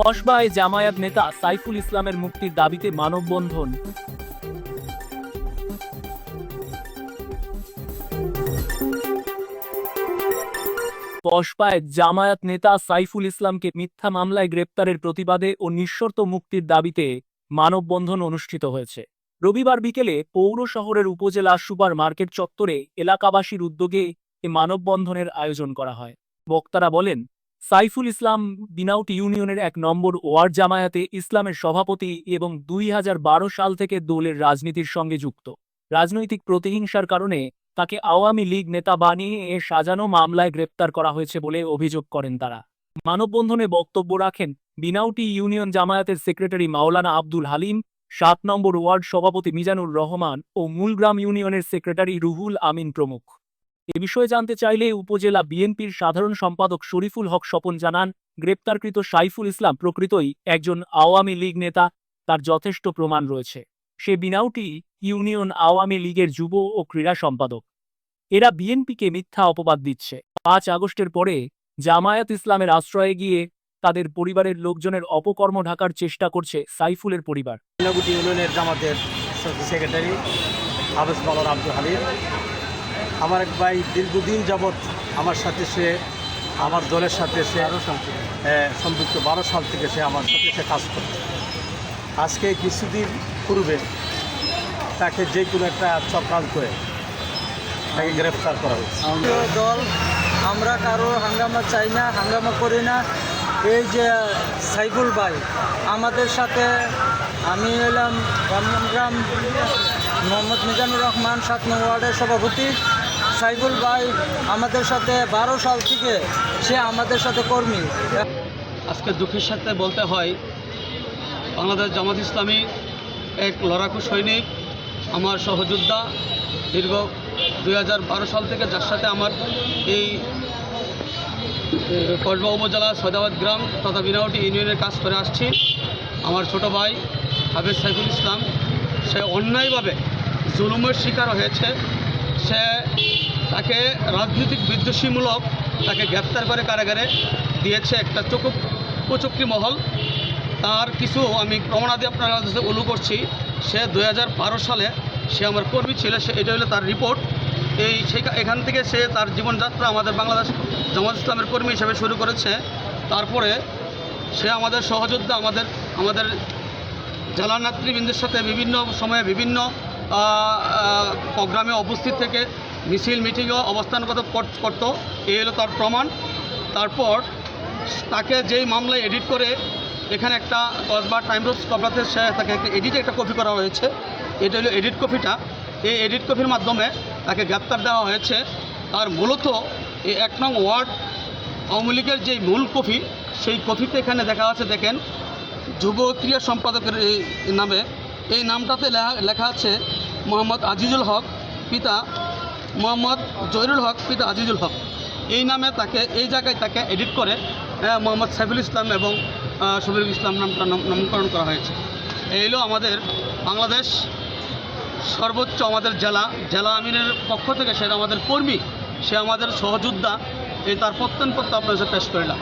কসবায় জামায়াত নেতা সাইফুল ইসলামের মুক্তির দাবিতে মানববন্ধন। কসবায় জামায়াত নেতা সাইফুল ইসলামকে মিথ্যা মামলায় গ্রেপ্তারের প্রতিবাদে ও নিঃশর্ত মুক্তির দাবিতে মানববন্ধন অনুষ্ঠিত হয়েছে। রবিবার বিকেলে পৌর শহরের উপজেলা সুপার মার্কেট চত্বরে এলাকাবাসীর উদ্যোগে এ মানববন্ধনের আয়োজন করা হয়। বক্তারা বলেন সাইফুল ইসলাম বিনাউটি ইউনিয়নের এক নম্বর ওয়ার্ড জামায়াতে ইসলামের সভাপতি এবং দুই হাজার বারো সাল থেকে দলের রাজনীতির সঙ্গে যুক্ত। রাজনৈতিক প্রতিহিংসার কারণে তাকে আওয়ামী লীগ নেতা বানিয়ে এ সাজানো মামলায় গ্রেপ্তার করা হয়েছে বলে অভিযোগ করেন তারা। মানববন্ধনে বক্তব্য রাখেন বিনাউটি ইউনিয়ন জামায়াতের সেক্রেটারি মাওলানা আব্দুল হালিম, সাত নম্বর ওয়ার্ড সভাপতি মিজানুর রহমান ও মূলগ্রাম ইউনিয়নের সেক্রেটারি রুহুল আমিন প্রমুখ। এ বিষয়ে জানতে চাইলে উপজেলা বিএনপির সাধারণ সম্পাদক শরীফুল হক স্বপন জানান, গ্রেপ্তারকৃত সাইফুল ইসলাম প্রকৃতই একজন আওয়ামী লীগ নেতা, তার যথেষ্ট প্রমাণ রয়েছে। সে বিনাউটি ইউনিয়ন আওয়ামী লীগের যুব ও ক্রীড়া সম্পাদক। এরা বিএনপিকে মিথ্যা অপবাদ দিচ্ছে। পাঁচ আগস্টের পরে জামায়াত ইসলামের আশ্রয়ে গিয়ে তাদের পরিবারের লোকজনের অপকর্ম ঢাকার চেষ্টা করছে সাইফুলের পরিবার। ইউনিয়নের জামাতের সেক্রেটারি আব্দুল হালিম আমার এক ভাই দীর্ঘদিন যাবৎ আমার সাথে সে আমার দলের সাথে সে আরও সম্পৃক্ত বারো সাল থেকে সে আমার সাথে সে কাজ করত। আজকে কিছুদিন পূর্বে তাকে যে কোনো একটা চক্রান্তয়ে তাকে গ্রেফতার করা হয়েছে। দল আমরা কারও হাঙ্গামা চাই না হাঙ্গামা করি না। এই যে সাইফুল ভাই আমাদের সাথে আমি এলাম রামগ্রাম মোহাম্মদ মিজানুর রহমান সাত নং ওয়ার্ডের সভাপতি। সাইফুল ভাই, আমাদের সাথে বারো সাল থেকে সে আমাদের সাথে কর্মী। আজকে দুঃখের সাথে বলতে হয়, বাংলাদেশ জামাত ইসলামী এক লড়াকু সৈনিক, আমার সহযোদ্ধা। দীর্ঘ দুই হাজার বারো সাল থেকে যার সাথে আমার এই কসবা উপজেলা সৈদাবাদ গ্রাম তথা বিনাউটি ইউনিয়নের কাজ করে আসছি। আমার ছোট ভাই হাফেজ সাইফুল ইসলাম সে অন্যায়ভাবে জুলুমের শিকার হয়েছে। সে তাকে রাজনৈতিক বিদ্বেষীমূলক তাকে গ্রেপ্তার করে কারাগারে দিয়েছে একটা চকু কুচুক্তি মহল। তার কিছু আমি প্রমাণাদি আপনার কাছে উল্লু করছি, সে দু হাজার বারো সালে সে আমার কর্মী ছিল, সে এটা হলো তার রিপোর্ট। এই এখান থেকে সে তার জীবনযাত্রা আমাদের বাংলাদেশ জামাত ইসলামের কর্মী হিসেবে শুরু করেছে। তারপরে সে আমাদের সহযোদ্ধা, আমাদের আমাদের জেলা নেতৃবৃন্দের সাথে বিভিন্ন সময়ে বিভিন্ন প্রোগ্রামে উপস্থিত থেকে মিছিল মিটিংও অবস্থানগত কর- করতো। এই হলো তার প্রমাণ। তারপর তাকে যেই মামলায় এডিট করে এখানে একটা কসবা টাইম রোজ কবরাতে সে তাকে এডিট একটা কপি করা হয়েছে। এটা হলো এডিট কপিটা। এই এডিট কপির মাধ্যমে তাকে গ্রেপ্তার দেওয়া হয়েছে। আর মূলত এই এক নং ওয়ার্ড আওয়ামী লীগের যে মূল কপি, সেই কপিতে এখানে দেখা আছে, দেখেন যুব ক্রিয়া সম্পাদকের এই নামে। এই নামটাতে লেখা আছে মোহাম্মদ আজিজুল হক পিতা মোহাম্মদ জহিরুল হক পিতা আজিজুল হক। এই নামে তাকে এই জায়গায় তাকে এডিট করে মোহাম্মদ সাইফুল ইসলাম এবং শফিকুল ইসলাম নামটা নাম- নামকরণ করা হয়েছে। এই হলো আমাদের বাংলাদেশ সর্বোচ্চ আমাদের জেলা। জেলা আমিনের পক্ষ থেকে সে আমাদের কর্মী। সে আমাদের সহযোদ্ধা। এই তার প্রত্যনপত্র আপনার কাছে পেশ করলাম